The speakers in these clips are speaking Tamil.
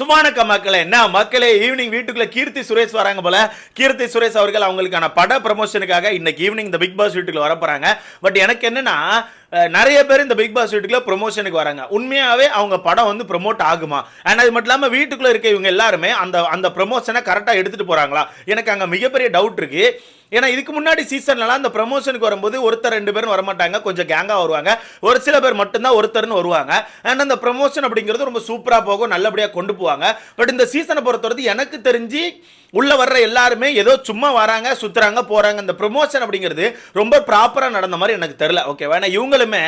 சுமானக்க மக்களே. என்ன மக்களே ஈவினிங் வீட்டுக்குள்ள கீர்த்தி சுரேஷ் வராங்க போல. கீர்த்தி சுரேஷ் அவர்கள் அவங்களுக்கான பட ப்ரமோஷனுக்காக இன்னைக்கு ஈவினிங் இந்த பிக் பாஸ் வீட்டுக்குள்ள வர போறாங்க பட் எனக்கு என்னன்னா நிறைய பேர் இந்த பிக் பாஸ் வீட்டுக்குள்ள ப்ரொமோஷனுக்கு வராங்க. உண்மையாவே அவங்க படம் வந்து ப்ரொமோட் ஆகுமா? அண்ட் அது மட்டும் இல்லாமல் வீட்டுக்குள்ள இருக்க இவங்க எல்லாருமே அந்த அந்த ப்ரொமோஷனை கரெக்டாக எடுத்துட்டு போறாங்களா? எனக்கு அங்கே மிகப்பெரிய டவுட் இருக்கு. ஏன்னா இதுக்கு முன்னாடி சீசன்லலாம் அந்த ப்ரமோஷனுக்கு வரும்போது ஒருத்தர் ரெண்டு பேரும் வரமாட்டாங்க. கொஞ்சம் கேங்காக வருவாங்க. ஒரு சில பேர் மட்டும்தான் ஒருத்தர்னு வருவாங்க. அண்ட் அந்த ப்ரமோஷன் அப்படிங்கிறது ரொம்ப சூப்பராக போகும் நல்லபடியாக கொண்டு போவாங்க. பட் இந்த சீசனை பொறுத்தவரைக்கும் எனக்கு தெரிஞ்சு உள்ள வர்ற எல்லாருமே ஏதோ சும்மா வராங்க சுத்துறாங்க போறாங்க. இந்த ப்ரொமோஷன் அப்படிங்கிறது ரொம்ப ப்ராப்பரா நடந்த மாதிரி எனக்கு தெரியல. ஓகேவா ஏன்னா இவங்களுமே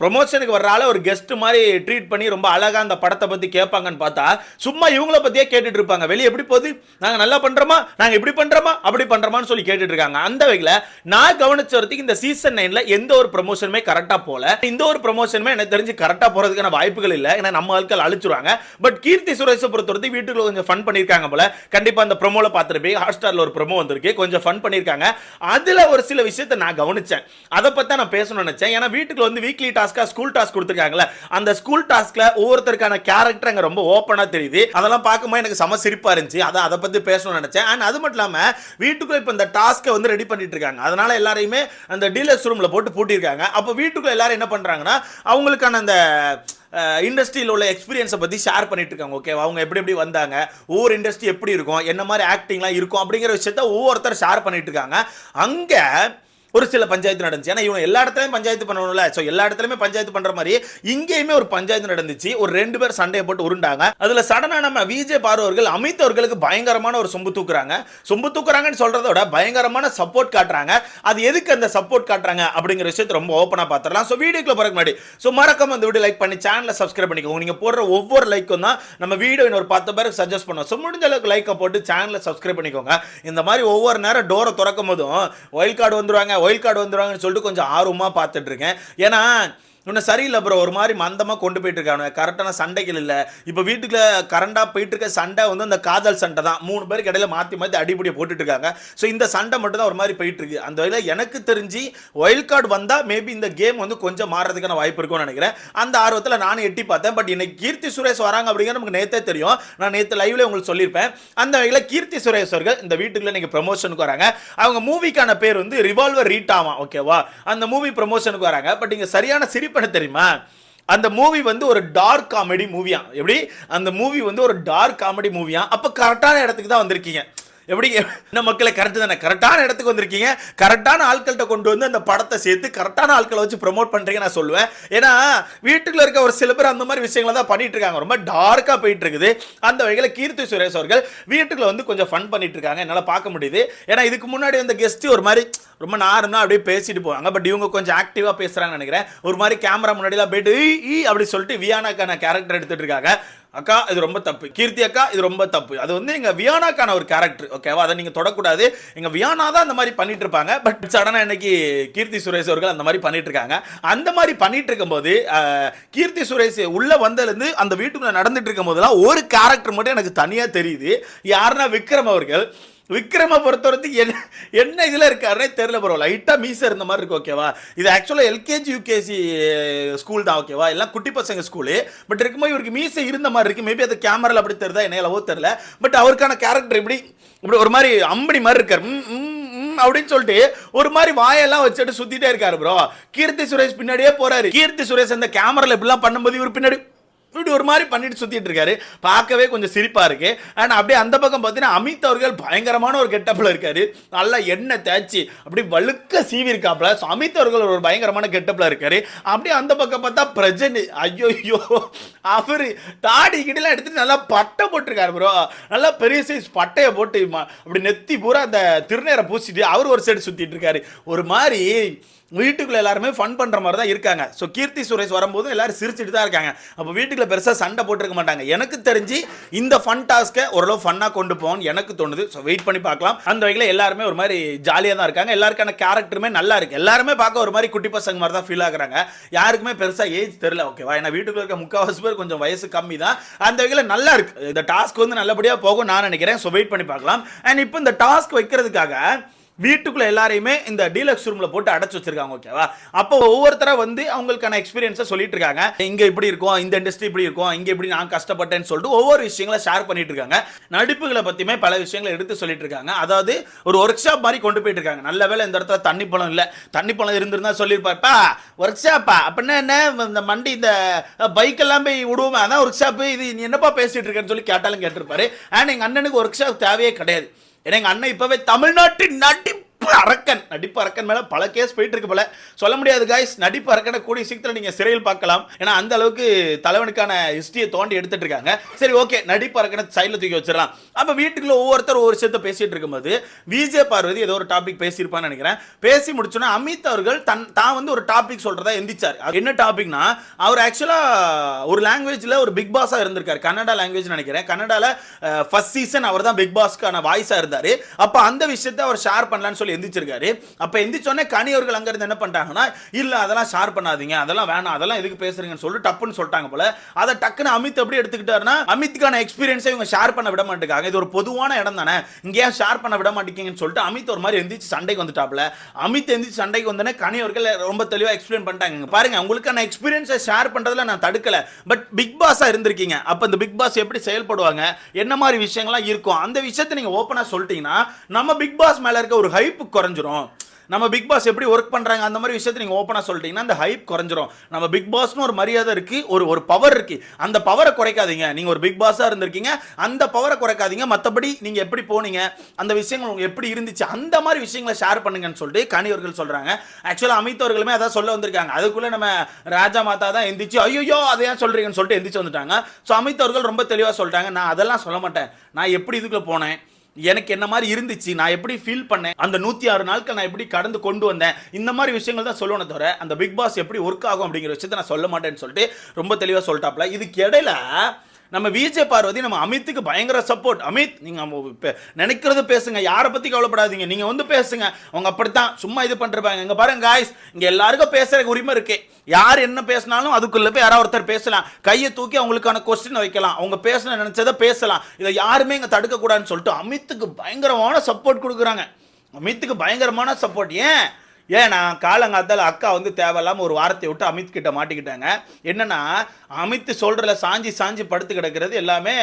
ப்ரொமோஷனுக்கு வர்ற ஆள ஒரு கெஸ்ட் மாதிரி ட்ரீட் பண்ணி ரொம்ப அழகா அந்த படத்தை பத்தி கேட்பாங்கன்னு பார்த்தா சும்மா இவங்கள பத்தியே கேட்டுட்டு இருப்பாங்க. வெளியே எப்படி போகுது? நாங்க நல்லா பண்றோமா? நாங்க இப்படி பண்றோமா? அப்படி பண்றோமான்னு சொல்லி கேட்டுட்டு இருக்காங்க. அந்த வகையில நான் கவனிச்ச வரைக்கும் இந்த சீசன் நைன்ல எந்த ஒரு ப்ரொமோஷனுமே கரெக்டா போல இந்த ஒரு ப்ரொமோஷனுமே எனக்கு தெரிஞ்சு கரெக்டா போறதுக்கான வாய்ப்புகள் இல்லை. ஏன்னா நம்ம ஆட்கள் அழிச்சிருவாங்க. பட் கீர்த்தி சுரேஷை பொறுத்தவரைக்கும் வீட்டுக்குள்ள கொஞ்சம் ஃபன் பண்ணிருக்காங்க போல. கண்டிப்பா அந்த ப்ரோமோல பார்த்துருப்பீங்க. ஹாட் ஸ்டாரில் ஒரு ப்ரோமோ வந்திருக்கு. கொஞ்சம் ஃபன் பண்ணியிருக்காங்க அதில் ஒரு சில விஷயத்தை நான் கவனிச்சேன். அதை பற்றி நான் பேசணும்னு நினச்சேன். ஏன்னா வீட்டுக்கு வந்து வீக்லி டாஸ்க்காக ஸ்கூல் டாஸ்க் கொடுத்துருக்காங்களே அந்த ஸ்கூல் டாஸ்க்கில் ஒவ்வொருத்தருக்கான கேரக்டர் அங்கே ரொம்ப ஓப்பனாக தெரியுது. அதெல்லாம் பார்க்கும்போது எனக்கு செம சிரிப்பாக இருந்துச்சு. அதை அதை பற்றி பேசணும்னு நினச்சேன். அண்ட் அது மட்டும் இல்லாமல் வீட்டுக்குள்ளே இப்போ இந்த டாஸ்க்கை வந்து ரெடி பண்ணிட்டு இருக்காங்க. அதனால் எல்லாரையுமே அந்த டீலர்ஸ் ரூமில் போட்டு பூட்டியிருக்காங்க. அப்போ வீட்டுக்குள்ளே எல்லாரும் என்ன பண்ணுறாங்கன்னா அவங்களுக்கான அந்த இண்டஸ்ட்ரியில் உள்ள எக்ஸ்பீரியன்ஸை பற்றி ஷேர் பண்ணிட்டு இருக்காங்க ஓகே அவங்க எப்படி எப்படி வந்தாங்க? ஒவ்வொரு இண்டஸ்ட்ரி எப்படி இருக்கும்? என்ன மாதிரி ஆக்டிங்லாம் இருக்கும்? அப்படிங்கிற விஷயத்த ஒவ்வொருத்தர் ஷேர் பண்ணிட்டு இருக்காங்க அங்கே ஒரு சில பஞ்சாயத்து நடந்துச்சு. ஏன்னா இவங்க எல்லா இடத்துலையும் பஞ்சாயத்து பண்ணணும்ல. ஸோ எல்லா இடத்துலையுமே பஞ்சாயத்து பண்ணுற மாதிரி இங்கேயுமே ஒரு பஞ்சாயத்து நடந்துச்சு. ஒரு ரெண்டு பேர் சண்டையை போட்டு உருண்டாங்க. அதில் சடனாக நம்ம விஜய் பார்வர்கள் அமித் அவர்களுக்கு பயங்கரமான ஒரு சொம்பு தூக்குறாங்க. சொம்பு தூக்குறாங்கன்னு சொல்கிறத விட பயங்கரமான சப்போர்ட் காட்டுறாங்க. அது எதுக்கு அந்த சப்போர்ட் காட்டுறாங்க அப்படிங்கிற விஷயத்தை ரொம்ப ஓப்பனாக பார்த்துடலாம். ஸோ வீடியோக்குள்ள போறதுக்கு முன்னாடி ஸோ மறக்காம அந்த வீடியோ லைக் பண்ணி சேனலை சப்ஸ்கிரைப் பண்ணிக்கோங்க. நீங்கள் போடுற ஒவ்வொரு லைக்கும் தான் நம்ம வீடியோ இன்னொரு பத்து பேருக்கு சஜஸ்ட் பண்ணுவோம். ஸோ முடிஞ்ச அளவுக்கு லைக்கை போட்டு சேனலை சப்ஸ்கிரைப் பண்ணிக்கோங்க. இந்த மாதிரி ஒவ்வொரு நேரம் டோரை திறக்கும் போதும் ஒயில் கார்டு வந்துருவாங்க. ஒயில் கார்டு வந்துடுவாங்கன்னு சொல்லிட்டு கொஞ்சம் ஆர்வமாக பார்த்துட்ருக்கேன் ஏன்னா இன்னும் சரியில்லை ப்ரோ ஒரு மாதிரி மந்தமாக கொண்டு போயிட்டு இருக்காங்க கரெக்டான சண்டைகள் இல்லை. இப்போ வீட்டுக்குள்ள கரண்டாக போயிட்டு இருக்க சண்டை வந்து அந்த காதல் சண்டை தான். மூணு பேருக்கு இடையில மாற்றி மாற்றி அடிப்படியை போட்டுட்டு இருக்காங்க ஸோ இந்த சண்டை மட்டும் தான் ஒரு மாதிரி போயிட்டு இருக்கு அந்த வகையில் எனக்கு தெரிஞ்சு ஒயில் கார்டு வந்தால் மேபி இந்த கேம் வந்து கொஞ்சம் மாறுறதுக்கான வாய்ப்பு இருக்கும்னு நினைக்கிறேன். அந்த ஆர்வத்தில் நானும் எட்டி பார்த்தேன். பட் இன்னைக்கு கீர்த்தி சுரேஷ் வராங்க அப்படிங்கிற நமக்கு நேற்றே தெரியும். நான் நேற்று லைவ்ல உங்களுக்கு சொல்லியிருப்பேன். அந்த வகையில் கீர்த்தி சுரேஷ் அவர்கள் இந்த வீட்டுக்குள்ள நீங்கள் ப்ரமோஷனுக்கு வராங்க. அவங்க மூவிக்கான பேர் வந்து ரிவால்வர் ரீட்டாமா ஓகேவா அந்த மூவி ப்ரமோஷனுக்கு வராங்க. பட் இங்கே சரியான சிரிப்பு பண்ண தெரியுமா? அந்த மூவி வந்து ஒரு டார்க் காமெடி மூவியா எப்படி? அந்த மூவி வந்து ஒரு டார்க் காமெடி மூவியா அப்போ கரெக்டான இடத்துக்கு தான் வந்திருக்கீங்க. எப்படி என்ன மக்களை கரெக்டு தானே? கரெக்டான இடத்துக்கு வந்திருக்கீங்க. கரெக்டான ஆட்கள்கிட்ட கொண்டு வந்து அந்த படத்தை சேர்த்து கரெக்டான ஆட்களை வச்சு ப்ரமோட் பண்ணுறீங்க நான் சொல்லுவேன். ஏன்னா வீட்டுக்குள்ள இருக்க ஒரு சில பேர் அந்த மாதிரி விஷயங்களை தான் பண்ணிட்டு இருக்காங்க. ரொம்ப டார்க்காக போயிட்டு இருக்குது. அந்த வகையில் கீர்த்தி சுரேஷ் அவர்கள் வீட்டுக்குள்ள வந்து கொஞ்சம் ஃபன் பண்ணிட்டு இருக்காங்க. என்னால் பார்க்க முடியுது. ஏன்னா இதுக்கு முன்னாடி வந்த கெஸ்ட் ஒரு மாதிரி ரொம்ப நார்மலாக அப்படியே பேசிட்டு போவாங்க. பட் இவங்க கொஞ்சம் ஆக்டிவாக பேசுகிறாங்கன்னு நினைக்கிறேன். ஒரு மாதிரி கேமரா முன்னாடிலாம் போயிட்டு ஈ, ஈ அப்படி சொல்லிட்டு வியானாக்கான கேரக்டர் எடுத்துட்டு இருக்காங்க. அக்கா இது ரொம்ப தப்பு. கீர்த்தி அக்கா இது ரொம்ப தப்பு. அது வந்து எங்கள் வியானாக்கான ஒரு கேரக்டர் ஓகேவா அதை நீங்கள் தொடக்கூடாது. எங்கள் வியானா தான் அந்த மாதிரி பண்ணிட்டு இருப்பாங்க. பட் சடனாக இன்னைக்கு கீர்த்தி சுரேஷ் அவர்கள் அந்த மாதிரி பண்ணிட்டு இருக்காங்க. அந்த மாதிரி பண்ணிட்டு இருக்கும்போது கீர்த்தி சுரேஷ் உள்ள வந்ததுலேருந்து அந்த வீட்டுக்குள்ளே நடந்துட்டு இருக்கும் போதெல்லாம் ஒரு கேரக்டர் மட்டும் எனக்கு தனியாக தெரியுது. யாருன்னா விக்ரம் அவர்கள். விக்ரமை பொறுத்தவரத்துக்கு என்ன என்ன இதில் இருக்காருனே தெரில ப்ரோ லைட்டாக மீச இருந்த மாதிரி இருக்கு ஓகேவா இது ஆக்சுவலாக எல்கேஜி யூகேஜி ஸ்கூல் தான் ஓகேவா எல்லாம் குட்டி பசங்க ஸ்கூலு பட் இருக்கும்போது இவருக்கு மீசை இருந்த மாதிரி இருக்குது மேபி அது கேமராவில் அப்படி தெரியுதா என்னையளவோ தெரியல. பட் அவருக்கான கேரக்டர் இப்படி இப்படி ஒரு மாதிரி அம்படி மாதிரி இருக்கார். ம், ம், ம் அப்படின்னு சொல்லிட்டு ஒரு மாதிரி வாயெல்லாம் வச்சுட்டு சுத்திட்டே இருக்காரு ப்ரோ கீர்த்தி சுரேஷ் பின்னாடியே போறாரு. கீர்த்தி சுரேஷ் அந்த கேமரால இப்படிலாம் பண்ணும்போது இவர் பின்னாடி இப்படி ஒரு மாதிரி பண்ணிட்டு சுத்திட்டு இருக்காரு. பார்க்கவே கொஞ்சம் சிரிப்பா இருக்கு. அண்ட் அப்படியே அந்த பக்கம் பார்த்தீங்கன்னா அமித் அவர்கள் பயங்கரமான ஒரு கெட்டப்பில் இருக்காரு. நல்லா எண்ணெய் தேய்ச்சி அப்படி வழுக்க சீவி இருக்காப்ல ஸோ அமித் அவர்கள் ஒரு பயங்கரமான கெட்டப்பில் இருக்காரு. அப்படியே அந்த பக்கம் பார்த்தா பிரஜன் ஐயோ ஐயோ அவர் தாடி கிட்டலாம் எடுத்துட்டு நல்லா பட்டை போட்டிருக்காரு ப்ரோ நல்லா பெரிய சைஸ் பட்டையை போட்டு அப்படி நெத்தி பூரா அந்த திருநேரை பூசிட்டு அவர் ஒரு சைடு சுத்திட்டு இருக்காரு. ஒரு மாதிரி வீட்டுக்குள்ள எல்லாருமே ஃபன் பண்ற மாதிரி தான் இருக்காங்க. ஸோ கீர்த்தி சுரேஷ் வரும்போது எல்லாரும் சிரிச்சிட்டு தான் இருக்காங்க. அப்போ வீட்டுக்குள்ள பெருசாக சண்டை போட்டிருக்க மாட்டாங்க. எனக்கு தெரிஞ்சு இந்த ஃபன் டாஸ்க்கை ஓரளவு ஃபன்னாக கொண்டு போகணும்னு எனக்கு தோணுது. ஸோ வெயிட் பண்ணி பார்க்கலாம். அந்த வகையில் எல்லாருமே ஒரு மாதிரி ஜாலியாக தான் இருக்காங்க. எல்லாருக்கான கேரக்டருமே நல்லா இருக்கு. எல்லாருமே பார்க்க ஒரு மாதிரி குட்டி பசங்க மாதிரி தான் ஃபீல் ஆகுறாங்க. யாருக்குமே பெருசாக ஏஜ் தெரியல. ஓகேவா ஏன்னா வீட்டுக்குள்ள இருக்க முக்கால்வாசி பேர் கொஞ்சம் வயசு கம்மி தான் அந்த வகையில் நல்லா இருக்கு. இந்த டாஸ்க் வந்து நல்லபடியாக போகும் நான் நினைக்கிறேன். ஸோ வெயிட் பண்ணி பார்க்கலாம். அண்ட் இப்போ இந்த டாஸ்க் வைக்கிறதுக்காக வீட்டுக்குள்ள எல்லாரையுமே இந்த டீலக்ஸ் ரூம்ல போட்டு அடைச்சு வச்சிருக்காங்க ஓகேவா அப்போ ஒவ்வொருத்தரா வந்து அவங்களுக்கான எக்ஸ்பீரியன்ஸை சொல்லிட்டு இருக்காங்க. இங்க இப்படி இருக்கும் இந்த இண்டஸ்ட்ரி இப்படி இருக்கும் இங்க இப்படி நான் கஷ்டப்பட்டேன்னு சொல்லிட்டு ஒவ்வொரு விஷயங்களை ஷேர் பண்ணிட்டு இருக்காங்க. நடிப்புகளை பத்தியுமே பல விஷயங்களை எடுத்து சொல்லிட்டு இருக்காங்க. அதாவது ஒரு ஒர்க் ஷாப் மாதிரி கொண்டு போயிட்டு இருக்காங்க. நல்ல வேலை இந்த இடத்துல தண்ணி பழம் இல்ல. தண்ணி பழம் இருந்திருந்தா சொல்லியிருப்பாருப்பா ஒர்க் ஷாப்பா அப்படின்னா என்ன? இந்த மண்டி இந்த பைக் எல்லாம் போய் விடுவோமே அதான் ஒர்க் ஷாப் இது நீ என்னப்பா பேசிட்டு இருக்கேன்னு சொல்லி கேட்டாலும் கேட்டிருப்பாரு. அண்ட் எங்க அண்ணனுக்கு ஒர்க் ஷாப் தேவையே கிடையாது. எங்க அண்ணன் இப்பவே தமிழ்நாட்டின் நடிப்பு அரக்கன் நடிப்பு அரக்கன் மேல பல கேஸ் போயிட்டு இருக்கு போல. சொல்ல முடியாது காய்ஸ் நடிப்பு அரக்கனை கூடிய சீக்கிரம் நீங்க சிறையில் பார்க்கலாம். ஏன்னா அந்த அளவுக்கு தலைவனுக்கான ஹிஸ்டரியை தோண்டி எடுத்துட்டு இருக்காங்க. சரி ஓகே நடிப்பு அரக்கனை சைடில் தூக்கி வச்சிடலாம். அப்ப வீட்டுக்குள்ள ஒவ்வொருத்தர் ஒவ்வொரு விஷயத்த பேசிட்டு இருக்கும்போது விஜய் பார்வதி ஏதோ ஒரு டாபிக் பேசியிருப்பான்னு நினைக்கிறேன். பேசி முடிச்சோன்னா அமித் அவர்கள் தன் தான் வந்து ஒரு டாபிக் சொல்றதா எந்திரிச்சார் என்ன டாபிக்னா அவர் ஆக்சுவலா ஒரு லாங்குவேஜ்ல ஒரு பிக் பாஸா இருந்திருக்காரு. கன்னடா லாங்குவேஜ் நினைக்கிறேன். கன்னடால ஃபர்ஸ்ட் சீசன் அவர் தான் பிக் பாஸ்க்கான வாய்ஸா இருந்தாரு. அப்ப அந்த விஷயத்தை அவர் ஷேர் பண்ணலாம்னு சொல்லி எந்திரிச்சிருக்காரு. அப்போ எந்திரிச்சோடனே கனி அவர்கள் அங்கேருந்து என்ன பண்ணிட்டாங்கன்னா இல்லை அதெல்லாம் ஷேர் பண்ணாதீங்க. அதெல்லாம் வேணாம். அதெல்லாம் எதுக்கு பேசுறீங்கன்னு சொல்லிட்டு டப்புன்னு சொல்லிட்டாங்க போல. அதை டக்குன்னு அமித் எப்படி எடுத்துக்கிட்டாருன்னா அமித்துக்கான எக்ஸ்பீரியன்ஸை இவங்க ஷேர் பண்ண விட மாட்டேங்காங்க இது ஒரு பொதுவான இடம் தானே. இங்கேயே ஷேர் பண்ண விட மாட்டேங்கன்னு சொல்லிட்டு அமித் ஒரு மாதிரி எந்திரிச்சு சண்டைக்கு வந்துட்டாப்ல அமித் எந்திரிச்சு சண்டைக்கு வந்தோடனே கனி அவர்கள் ரொம்ப தெளிவாக எக்ஸ்பிளைன் பண்ணிட்டாங்க. பாருங்க உங்களுக்கான எக்ஸ்பீரியன்ஸை ஷேர் பண்ணுறதுல நான் தடுக்கல. பட் பிக் பாஸாக இருந்திருக்கீங்க. அப்போ இந்த பிக் பாஸ் எப்படி செயல்படுவாங்க? என்ன மாதிரி விஷயங்கள்லாம் இருக்கும்? அந்த விஷயத்தை நீங்கள் ஓப்பனாக சொல்லிட்டீங்கன்னா நம்ம பிக் பாஸ் மேலே இருக்க ஒரு ஹைப் குறைஞ்சிரும். நம்ம பிக் பாஸ் எப்படி ஒர்க் பண்ணுறாங்க அந்த மாதிரி விஷயத்தை நீங்கள் ஓப்பனாக சொல்லிட்டீங்கன்னா அந்த ஹைப் குறைஞ்சிரும். நம்ம பிக் பாஸ்னு ஒரு மரியாதை இருக்குது ஒரு ஒரு பவர் இருக்குது அந்த பவரை குறைக்காதீங்க. நீங்கள் ஒரு பிக் பாஸாக இருந்திருக்கீங்க அந்த பவரை குறைக்காதீங்க. மற்றபடி நீங்கள் எப்படி போனீங்க அந்த விஷயங்கள் உங்களுக்கு எப்படி இருந்துச்சு அந்த மாதிரி விஷயங்களை ஷேர் பண்ணுங்கன்னு சொல்லிட்டு கனி சொல்கிறாங்க ஆக்சுவலாக அமித் அவர்களுமே அதான் சொல்ல வந்திருக்காங்க. அதுக்குள்ளே நம்ம ராஜா மாதா தான் எந்திரிச்சு ஐயோ அதை ஏன் சொல்கிறீங்கன்னு சொல்லிட்டு எந்திரிச்சு வந்துட்டாங்க. ஸோ அமித் அவர்கள் ரொம்ப தெளிவாக சொல்லிட்டாங்க. நான் அதெல்லாம் சொல்ல மாட்டேன். நான் எப்படி இதுக்குள்ளே போனேன்? எனக்கு என்ன மாதிரி இருந்துச்சு நான் எப்படி ஃபீல் பண்ணேன் அந்த நூற்றி ஆறு நாட்கள் நான் எப்படி கடந்து கொண்டு வந்தேன் இந்த மாதிரி விஷயங்கள் தான் சொல்லணும் தவிர அந்த பிக் பாஸ் எப்படி ஒர்க் ஆகும் அப்படிங்கிற விஷயத்தை நான் சொல்ல மாட்டேன்னு சொல்லிட்டு ரொம்ப தெளிவாக சொல்லிட்டாப்ல. இதுக்கு இடையில நம்ம விஜய் பார்வதி நம்ம அமித்துக்கு பயங்கர சப்போர்ட் அமித் நீங்கள் நினைக்கிறத இப்ப பேசுங்க யாரை பற்றி கவலைப்படாதீங்க. நீங்கள் வந்து பேசுங்க. அவங்க அப்படித்தான் சும்மா இது பண்றாங்க இங்கே பாருங்க காய்ஸ் இங்கே எல்லாருக்கும் பேசுகிற உரிமை இருக்கு. யார் என்ன பேசினாலும் அதுக்குள்ளே போய் யாராவது ஒருத்தர் பேசலாம். கையை தூக்கி அவங்களுக்கான கொஸ்டின் வைக்கலாம். அவங்க பேச நினச்சதை பேசலாம். இதை யாருமே இங்கே தடுக்கக்கூடாதுன்னு சொல்லிட்டு அமித்துக்கு பயங்கரமான சப்போர்ட் கொடுக்குறாங்க. அமித்துக்கு பயங்கரமான சப்போர்ட் ஏன்? ஏன் நான் காலங்காத்தால் அக்கா வந்து தேவையில்லாமல் ஒரு வாரத்தை விட்டு அமித் கிட்ட மாட்டிக்கிட்டாங்க. என்னன்னா அமித் சொல்கிறல சாஞ்சி சாஞ்சி படுத்து கிடக்கிறது எல்லாமே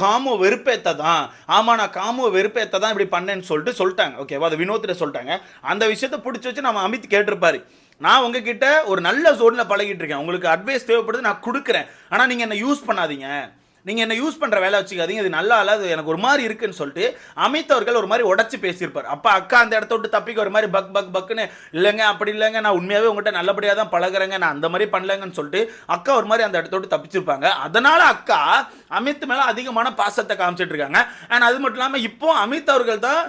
காமோ வெறுப்பேத்த தான். ஆமாம் நான் காமோ வெறுப்பேத்த தான் இப்படி பண்ணேன்னு சொல்லிட்டு சொல்லிட்டாங்க. ஓகேவா அது வினோத்திட்ட சொல்லிட்டாங்க. அந்த விஷயத்தை பிடிச்சி வச்சு நம்ம அமித் கேட்டிருப்பாரு. நான் உங்ககிட்ட ஒரு நல்ல ஜோனில் பழகிட்டு இருக்கேன். உங்களுக்கு அட்வைஸ் தேவைப்படுது நான் கொடுக்குறேன். ஆனால் நீங்கள் என்ன யூஸ் பண்ணாதீங்க. நீங்கள் என்ன யூஸ் பண்ணுற வேலை வச்சுக்காதீங்க இது நல்லா இல்லை அது எனக்கு ஒரு மாதிரி இருக்குன்னு சொல்லிட்டு அமித் அவர்கள் ஒரு மாதிரி உடச்சி பேசியிருப்பார். அப்போ அக்கா அந்த இடத்த விட்டு தப்பிக்க ஒரு மாதிரி பக் பக் பக்குன்னு இல்லைங்க அப்படி இல்லைங்க நான் உண்மையாகவே உங்கள்கிட்ட நல்லபடியாக தான் பழகுறேங்க நான் அந்த மாதிரி பண்ணலங்கன்னு சொல்லிட்டு அக்கா ஒரு மாதிரி அந்த இடத்த விட்டு தப்பிச்சிருப்பாங்க. அதனால் அக்கா அமித் மேலே அதிகமான பாசத்தை காமிச்சிட்டு இருக்காங்க. அண்ட் அது மட்டும் இல்லாமல் இப்போ அமித் அவர்கள் தான்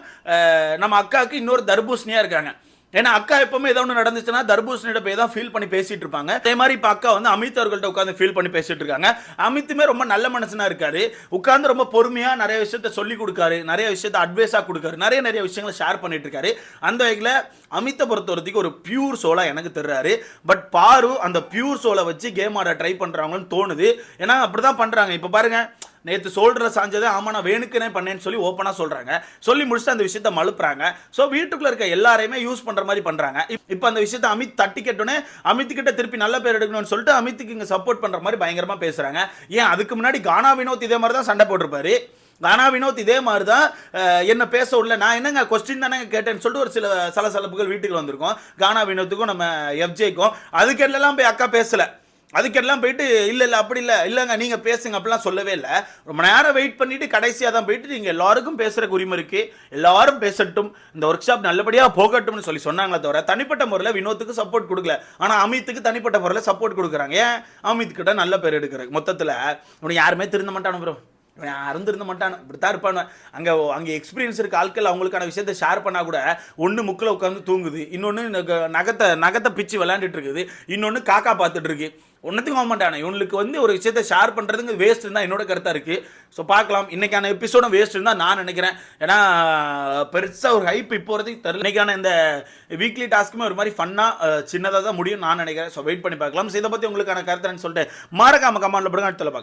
நம்ம அக்காவுக்கு இன்னொரு தர்பூசணியாக இருக்காங்க. ஏன்னா அக்கா எப்பவுமே ஏதோ ஒன்று நடந்துச்சுன்னா தர்பூசணியிட போய் தான் ஃபீல் பண்ணி பேசிட்டு இருப்பாங்க. அதே மாதிரி இப்போ அக்கா வந்து அமித் அவர்கள்ட்ட உட்காந்து ஃபீல் பண்ணி பேசிட்டு இருக்காங்க. அமித்துமே ரொம்ப நல்ல மனுஷனா இருக்காரு. உட்காந்து ரொம்ப பொறுமையாக நிறைய விஷயத்த சொல்லி கொடுக்காரு. நிறைய விஷயத்த அட்வைஸாக கொடுக்காரு. நிறைய நிறைய விஷயங்களை ஷேர் பண்ணிட்டு இருக்காரு. அந்த வகையில் அமித்தை பொறுத்த வரைக்கும் ஒரு பியூர் சோலா எனக்கு தர்றாரு. பட் பாரு அந்த பியூர் சோலை வச்சு கேம் ஆட ட்ரை பண்ணுறாங்கன்னு தோணுது. ஏன்னா அப்படி தான் பண்ணுறாங்க இப்போ பாருங்கள் நேற்று சோல்டரை சாஞ்சதை ஆமாம் நான் வேணுக்குனே பண்ணேன்னு சொல்லி ஓப்பனாக சொல்கிறாங்க சொல்லி முடிச்சுட்டு அந்த விஷயத்த மழுப்புறாங்க. ஸோ வீட்டுக்குள்ள இருக்க எல்லாரையுமே யூஸ் பண்ணுற மாதிரி பண்ணுறாங்க இப்போ அந்த விஷயத்த அமித் தட்டி கேட்டோன்னே அமித் கிட்ட திருப்பி நல்ல பேர் எடுக்கணும்னு சொல்லிட்டு அமித்துக்கு இங்கே சப்போர்ட் பண்ணுற மாதிரி பயங்கரமாக பேசுகிறாங்க ஏன் அதுக்கு முன்னாடி கானா வினோத் இதே மாதிரி தான் சண்டை போட்டிருப்பாரு? கானா வினோத் இதே மாதிரி தான் என்ன பேச உள்ள நான் என்னங்க கொஸ்டின் தானே கேட்டேன்னு சொல்லிட்டு ஒரு சில சலசலப்புகள் வீட்டுக்கு வந்திருக்கோம். கானா வினோத்துக்கும் நம்ம எஃப்ஜேக்கும் அதுக்கெல்லாம் போய் அக்கா பேசலை. அதுக்கெல்லாம் போயிட்டு இல்லை இல்லை அப்படி இல்லை இல்லைங்க நீங்கள் பேசுங்க அப்படிலாம் சொல்லவே இல்லை. ரொம்ப நேரம் வெயிட் பண்ணிவிட்டு கடைசியாக தான் போயிட்டு நீங்கள் எல்லாருக்கும் பேசுகிற உரிமை இருக்குது எல்லாரும் பேசட்டும் இந்த ஒர்க் ஷாப் நல்லபடியாக போகட்டும்னு சொல்லி சொன்னாங்களே தவிர தனிப்பட்ட முறையில் வினோத்துக்கு சப்போர்ட் கொடுக்கல. ஆனால் அமித்துக்கு தனிப்பட்ட முறையில் சப்போர்ட் கொடுக்குறாங்க. ஏன்? அமித் கிட்ட நல்ல பேர் எடுக்கிறாங்க மொத்தத்தில் உனக்கு யாருமே திருந்த மாட்டானு ப்ரோ இவன் யாரும் திருந்த மாட்டான். இப்படித்தான் இருப்பானு அங்கே அங்கே எக்ஸ்பீரியன்ஸ் இருக்க ஆட்கள் அவங்களுக்கான விஷயத்த ஷேர் பண்ணால் கூட ஒன்று முக்கில் உட்காந்து தூங்குது. இன்னொன்று நகத்தை நகத்தை பிச்சு விளையாண்டுட்டு இருக்குது. இன்னொன்று காக்கா பார்த்துட்டு இருக்கு. ஒன்றத்துக்கும் ஆக மாட்டானே. இவனுக்கு வந்து ஒரு விஷயத்த ஷேர் பண்ணுறதுங்க வேஸ்ட் தான். என்னோட கருத்தாக இருக்குது ஸோ பார்க்கலாம். இன்றைக்கான எபிசோடும் வேஸ்ட் தான் நான் நினைக்கிறேன். ஏன்னா பெருசாக ஒரு ஹைப் இப்போ வரைக்கும் தெரியல. இன்னைக்கான இந்த வீக்லி டாஸ்க்குமே ஒரு மாதிரி ஃபன்னாக சின்னதாக தான் முடியும் நான் நினைக்கிறேன். ஸோ வெயிட் பண்ணி பார்க்கலாம். ஸோ இதை பற்றி உங்களுக்கான கருத்துன்னு சொல்லிட்டு மறக்காம கமாண்டில் போடுங்க. அடுத்த பார்க்கலாம்.